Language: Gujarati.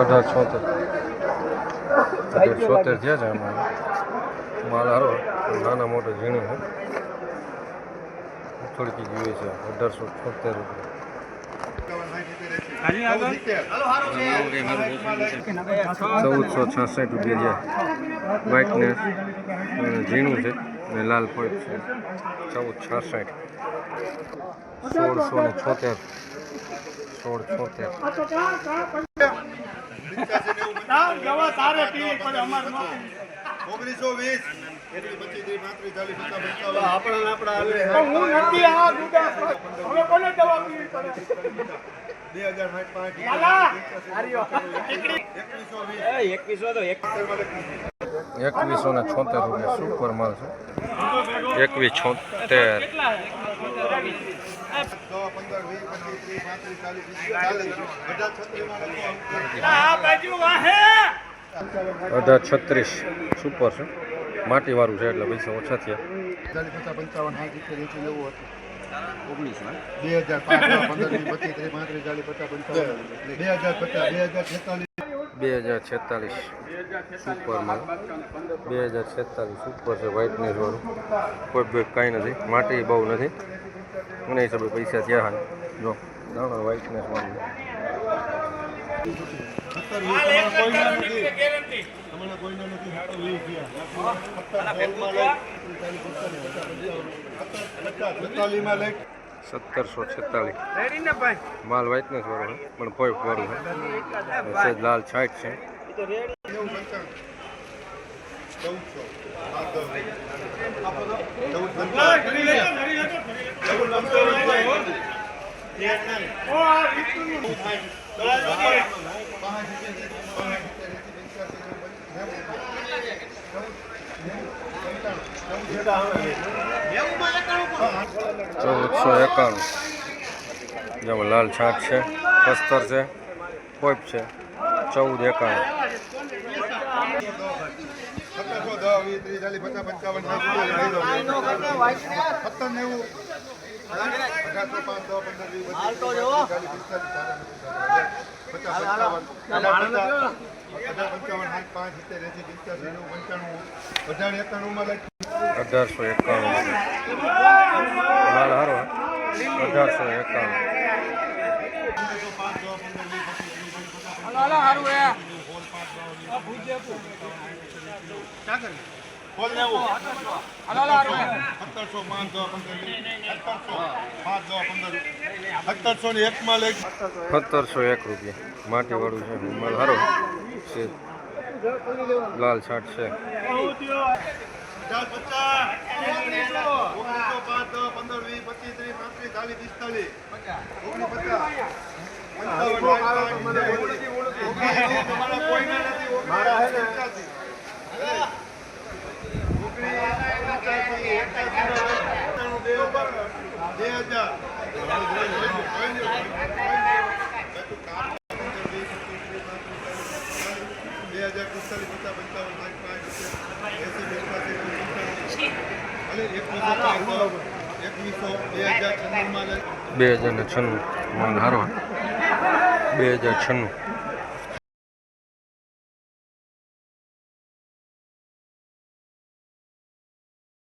અઢાર છોતેર અઢાર છોતેર થયા છે આમાં માલ હારો નાના મોટો ઝીણું છે. થોડીકી જોઈએ છે અઢારસો છોતેર રૂપિયા ચૌદસો છાસઠ રૂપિયા છે. વ્હાઇટને ઝીણું છે અને લાલ પોઈન્ટ છે. ચૌદ છાસઠ. સોળસો ને છોતેર. સોળ છોતેર ઓગણીસો બે હજાર સાઠ પાંચ. એકવીસો વીસ. એકવીસો ને છોતેર રૂપિયા સુપર માલ છે. એકવીસ છોતેર. અઢાર છત્રીસ. સુપર છે. માટીવાળું છે એટલે પૈસા ઓછા થયા. પંચાવન ઓગણીસ બે હજાર બે હજાર છેતાલીસ. બે હજાર છેતાલીસ સુપર માલ બે હજાર છેતાલીસ. સુપર છે. વ્હાઇટનેસ વાળું કોઈ બે કાંઈ નથી. માટી બહુ નથી. મને હિસાબે પૈસા થયા હાલ જો વ્હાઇટનેસ લઈ સત્તરસો છેતાલીસ. માલ વ્હાઇટનેસ વાળો પણ કોઈ વાળું છે લાલ છાંટ છે. ચૌદસો એકાણું. જેમાં લાલ છાંટ છે પસ્તર છે કોઈપ છે ચૌદ એકાણું. સત્તરસો દસ વીસ ત્રીસ ચાલીસ પચાસ પંચાવન સત્તર નેવું અઢારસો પાંચ દસ પંદર વીસ ચાલીસ પિસ્તાલીસ પંચાવન સાઠ પાંચ સિત્તેર એંસી પિસ્તાલીસ પંચાણું અઢાર એકાણુંમાં અઢારસો એકાણું હારો અઢારસો એકાણું હારું સત્તરસો એક રૂપિયા. માટીવાળું છે માલ હારો. છે. લાલ છાટ છે. પચાસ. એકાસી, એકાણું, બે હજાર, પિસ્તાલીસ પચાસ પંચાવન સાઠ પાંચ એસી બેતાસી એકવીસો બે હજાર છન્નુંમાં બે હજાર છન્નું હારો બે હજાર છન્નું.